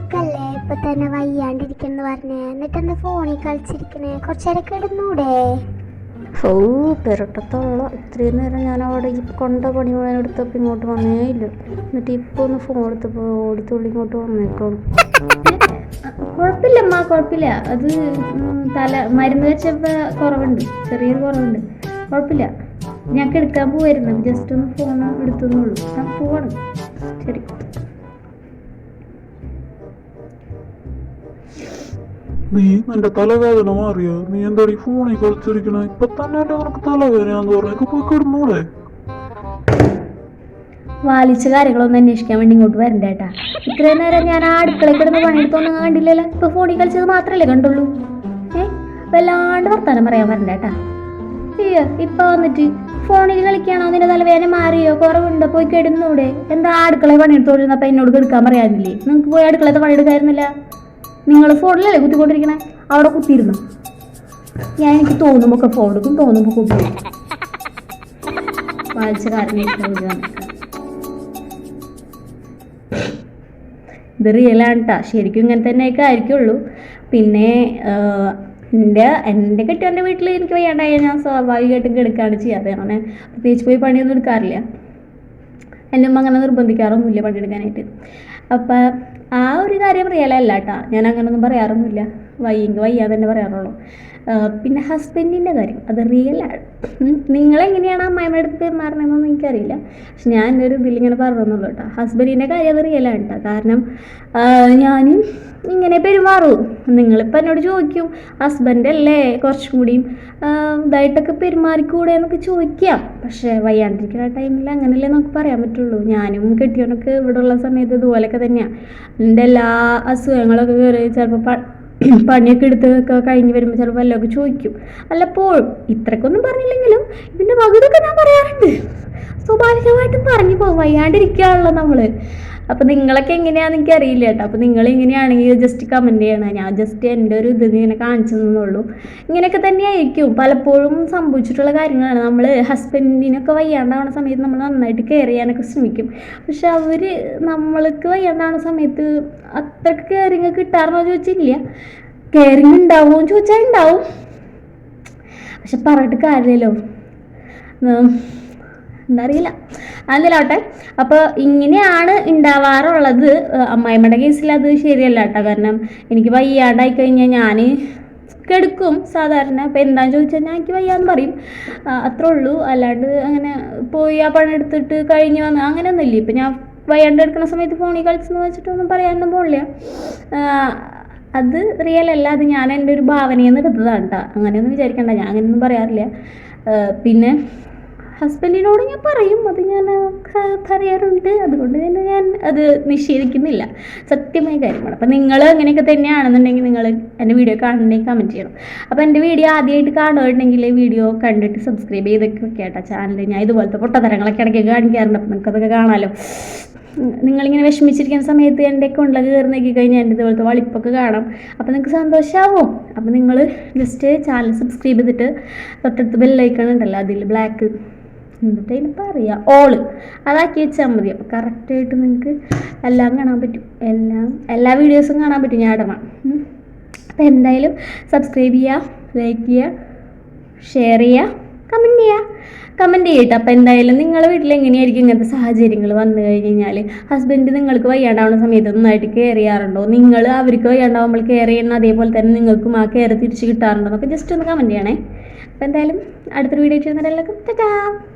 നിനക്കല്ലേ ഇപ്പൊ തന്നെ വയ്യാണ്ടിരിക്കുന്നു പറഞ്ഞേ? എന്നിട്ടെന്താ ഫോണിൽ കളിച്ചിരിക്കണേ? കുറച്ചേരം കിടന്നൂടെ? ഓ പെരട്ടത്തോളം ഇത്രയും നേരം ഞാൻ അവിടെ ഈ കൊണ്ട പണി മുഴുവൻ എടുത്തപ്പോൾ ഇങ്ങോട്ട് വന്നേ ഇല്ല. എന്നിട്ട് ഇപ്പൊ ഒന്ന് ഫോൺ എടുത്തപ്പോൾ ഓടിത്തുള്ളി ഇങ്ങോട്ട് വന്നേക്കോ കുഴപ്പമില്ല അമ്മ കുഴപ്പമില്ല. അത് തല മരുന്ന് വെച്ചപ്പോൾ കുറവുണ്ട്. ചെറിയൊരു കുറവുണ്ട്. കുഴപ്പമില്ല. ഞങ്ങൾക്ക് എടുക്കാൻ പോവായിരുന്നു. ജസ്റ്റ് ഒന്ന് ഫോൺ എടുത്തുന്നുള്ളൂ ഞാൻ പോവാണ്. ശരി. നീ നിന്റെ തലവേദന മാറിയോ? നീ എന്താടി ഫോണിൽ കളിച്ചിരിക്കണേ? ഇപ്പൊ തന്നെ നിനക്ക് തലവേദനയാന്ന് പറഞ്ഞു? പോയി കിടന്നൂടെ? വാലിച്ച കാര്യങ്ങളൊന്നും അന്വേഷിക്കാൻ വേണ്ടി ഇങ്ങോട്ട് വരണ്ട ഏട്ടാ. ഇത്രയും നേരം ഞാൻ ആ അടുക്കളയിൽ കിടന്ന് പണിയെടുത്തൊന്നും കണ്ടില്ലല്ലോ. ഇപ്പൊ ഫോണിൽ കളിച്ചത് മാത്രല്ലേ കണ്ടുള്ളൂ. ഏ? വല്ലാണ്ട് വർത്താനം പറയാൻ വരണ്ട ഏട്ടാ. അയ്യോ ഇപ്പൊ വന്നിട്ട് ഫോണിൽ കളിക്കാണോ? നിന്റെ തലവേദന മാറിയോ? കുറവുണ്ടോ? പോയി കിടന്നൂടെ? എന്താ അടുക്കളയിൽ പണിയെടുത്തോണ്ടിരുന്നപ്പോ എന്നോട് കിടക്കാൻ പറയാനില്ലേ? നിങ്ങൾക്ക് പോയി അടുക്കളത്തെ പണിയെടുക്കായിരുന്നില്ല? നിങ്ങൾ ഫോണിലല്ലേ കുത്തിക്കൊണ്ടിരിക്കണേ? അവിടെ കുത്തിയിരുന്നു. ഞാൻ എനിക്ക് തോന്നുമ്പോൾ ഒക്കെ ഫോൺ എടുക്കും തോന്നുമ്പോ കുത്തി വായിച്ച കാരണം ഇത് റിയലാണ് കേട്ടോ ശരിക്കും ഇങ്ങനെ തന്നെയൊക്കെ ആയിരിക്കുള്ളൂ. പിന്നെ എന്റെ എന്റെ കെട്ടിയവന്റെ വീട്ടിൽ എനിക്ക് വയ്യാണ്ടായ ഞാൻ സ്വാഭാവികമായിട്ടും കിടക്കുകയാണ് ചെയ്യാറ് അങ്ങനെ പ്രത്യേകിച്ച് പോയി പണിയൊന്നും എടുക്കാറില്ല. എന്റെ ഉമ്മ അങ്ങനെ നിർബന്ധിക്കാറൊന്നുമില്ല പണിയെടുക്കാനായിട്ട്. അപ്പം ആ ഒരു കാര്യം റിയലല്ല കേട്ടോ ഞാൻ അങ്ങനൊന്നും പറയാറൊന്നുമില്ല. വയ്യെങ്കിൽ വയ്യാ തന്നെ പറയാറുള്ളൂ. പിന്നെ ഹസ്ബൻഡിന്റെ കാര്യം. അത് റിയലാണ് നിങ്ങളെങ്ങനെയാണ് അമ്മായിമ്മയുടെ അടുത്ത് പെരുമാറണമെന്നൊന്നും എനിക്കറിയില്ല. പക്ഷെ ഞാൻ എന്റെ ഒരു ഇതിലിങ്ങനെ പറഞ്ഞുള്ളൂ കേട്ടോ ഹസ്ബൻഡിന്റെ കാര്യം അത് റിയലാണ് കേട്ടോ കാരണം ഞാൻ ഇങ്ങനെ പെരുമാറൂ. നിങ്ങളിപ്പോൾ എന്നോട് ചോദിക്കും ഹസ്ബൻഡല്ലേ കുറച്ചും കൂടിയും ഇതായിട്ടൊക്കെ പെരുമാറിക്കൂടെ എന്നൊക്കെ ചോദിക്കാം. പക്ഷേ വയ്യാണ്ടിരിക്കുന്ന ടൈമിൽ അങ്ങനെയല്ലേ നമുക്ക് പറയാൻ പറ്റുള്ളൂ. ഞാനും കെട്ടിയവനൊക്കെ ഉള്ള സമയത്ത് ഇതുപോലെയൊക്കെ തന്നെയാണ് എന്റെ എല്ലാ അസുഖങ്ങളൊക്കെ കയറി ചിലപ്പോൾ പണിയൊക്കെ എടുത്ത് കഴിഞ്ഞ് വരുമ്പോൾ ചിലപ്പോൾ വല്ലതൊക്കെ ചോദിക്കും. അല്ലപ്പോഴും ഇത്രക്കൊന്നും പറഞ്ഞില്ലെങ്കിലും ഇതിന്റെ പകുതിയൊക്കെ ഞാൻ പറയാറുണ്ട്. സ്വാഭാവികമായിട്ടും പറഞ്ഞു പോകും വയ്യാണ്ടിരിക്കുകയാണല്ലോ നമ്മൾ അപ്പോൾ നിങ്ങളൊക്കെ എങ്ങനെയാണെന്ന് എനിക്ക് അറിയില്ല കേട്ടോ. അപ്പോൾ നിങ്ങൾ ഇങ്ങനെയാണെങ്കിൽ ജസ്റ്റ് കമന്റ് ചെയ്യണം. ഞാൻ ജസ്റ്റ് എന്റെ ഒരു ഇത് ഇങ്ങനെ കാണിച്ചു തന്നുള്ളൂ ഇങ്ങനെയൊക്കെ തന്നെയായിരിക്കും. പലപ്പോഴും സംഭവിച്ചിട്ടുള്ള കാര്യങ്ങളാണ്. നമ്മൾ ഹസ്ബൻഡിനൊക്കെ വയ്യാണ്ടാവുന്ന സമയത്ത് നമ്മൾ നന്നായിട്ട് കെയർ ചെയ്യാനൊക്കെ ശ്രമിക്കും. പക്ഷെ അവർ നമ്മൾക്ക് വയ്യാണ്ടാവുന്ന സമയത്ത് അത്രയ്ക്ക് കെയറിങ് കിട്ടാറെന്ന് ചോദിച്ചില്ല കെയറിങ് ഉണ്ടാവുമോ ചോദിച്ചാൽ ഉണ്ടാവും. പക്ഷെ പറഞ്ഞിട്ട് കാര്യമില്ലല്ലോ. അറിയില്ല. അതിലാവട്ടെ അപ്പോൾ ഇങ്ങനെയാണ് ഉണ്ടാവാറുള്ളത് അമ്മായിമ്മയുടെ കേസിൽ അത് ശരിയല്ല കേട്ടോ. കാരണം എനിക്ക് വയ്യാണ്ടായി കഴിഞ്ഞാൽ ഞാൻ കെടുക്കും സാധാരണ. അപ്പോൾ എന്താണെന്ന് ചോദിച്ചാൽ ഞാൻ എനിക്ക് വയ്യാന്ന് പറയും. അത്രേ ഉള്ളൂ. അല്ലാണ്ട് അങ്ങനെ പോയി ആ പണിയെടുത്തിട്ട് കഴിഞ്ഞ് വന്ന് അങ്ങനെയൊന്നുമില്ല. ഇപ്പം ഞാൻ വയ്യാണ്ട് എടുക്കുന്ന സമയത്ത് ഫോണിൽ കളിച്ചെന്ന് വെച്ചിട്ടൊന്നും പറയാനൊന്നും പോകില്ല അത് റിയൽ അല്ല. അത് ഞാൻ എന്റെ ഒരു ഭാവനയിൽ നിന്ന് എടുത്തതാണ് കേട്ടോ. അങ്ങനെയൊന്നും വിചാരിക്കണ്ട. ഞാൻ അങ്ങനെയൊന്നും പറയാറില്ല. പിന്നെ ഹസ്ബൻഡിനോട് ഞാൻ പറയും അത് ഞാൻ പറയാറുണ്ട്. അതുകൊണ്ട് തന്നെ ഞാൻ അത് നിഷേധിക്കുന്നില്ല. സത്യമായ കാര്യമാണ്. അപ്പം നിങ്ങൾ അങ്ങനെയൊക്കെ തന്നെയാണെന്നുണ്ടെങ്കിൽ നിങ്ങൾ എന്റെ വീഡിയോ കാണണമെങ്കിൽ കമന്റ് ചെയ്യണം. അപ്പോൾ എന്റെ വീഡിയോ ആദ്യമായിട്ട് കാണുകയാണെങ്കിൽ വീഡിയോ കണ്ടിട്ട് സബ്സ്ക്രൈബ് ചെയ്തൊക്കെ കേട്ടോ ചാനൽ ഞാൻ ഇതുപോലത്തെ പൊട്ടത്തരങ്ങളൊക്കെ ഇടയ്ക്ക് കാണിക്കാറുണ്ട്. അപ്പം നമുക്കതൊക്കെ കാണാമല്ലോ നിങ്ങളിങ്ങനെ വിഷമിച്ചിരിക്കുന്ന സമയത്ത് എന്റെ അക്കൗണ്ടിലൊക്കെ കയറി നോക്കി കഴിഞ്ഞാൽ എന്റെ ഇതുപോലത്തെ വളിപ്പൊക്കെ കാണാം. അപ്പോൾ നിങ്ങൾക്ക് സന്തോഷമാവും അപ്പോൾ നിങ്ങൾ ജസ്റ്റ് ചാനൽ സബ്സ്ക്രൈബ് ചെയ്തിട്ട് തൊട്ടടുത്ത് ബെല്ലൈക്കൺ ഉണ്ടല്ലോ അതിൽ ബ്ലാക്ക് എന്നിട്ട് അതിനിപ്പോൾ അറിയാം ഓൾ. അതാക്കി വെച്ചാൽ മതി. അപ്പോൾ കറക്റ്റായിട്ട് നിങ്ങൾക്ക് എല്ലാം കാണാൻ പറ്റും. എല്ലാം എല്ലാ വീഡിയോസും കാണാൻ പറ്റും. ഞാൻ ഇടണം. അപ്പം അപ്പോൾ എന്തായാലും സബ്സ്ക്രൈബ് ചെയ്യുക ലൈക്ക് ചെയ്യുക ഷെയർ ചെയ്യുക കമന്റ് ചെയ്യുക കമന്റ് ചെയ്യട്ടെ. അപ്പോൾ എന്തായാലും നിങ്ങളുടെ വീട്ടിൽ എങ്ങനെയായിരിക്കും ഇങ്ങനത്തെ സാഹചര്യങ്ങൾ വന്നു കഴിഞ്ഞ് കഴിഞ്ഞാൽ ഹസ്ബൻഡ് നിങ്ങൾക്ക് വയ്യാണ്ടാവുന്ന സമയത്ത് നന്നായിട്ട് കെയർ ചെയ്യാറുണ്ടോ? നിങ്ങൾ അവർക്ക് വയ്യാണ്ടാവുമ്പോൾ കെയർ ചെയ്യുന്ന അതേപോലെ തന്നെ നിങ്ങൾക്കും ആ കെയർ തിരിച്ച് കിട്ടാറുണ്ടോ? എന്നൊക്കെ ജസ്റ്റ് ഒന്ന് കമന്റ് ചെയ്യണേ. അപ്പോൾ എന്തായാലും അടുത്തൊരു വീഡിയോ ചെയ്യുന്നവരെല്ലാവർക്കും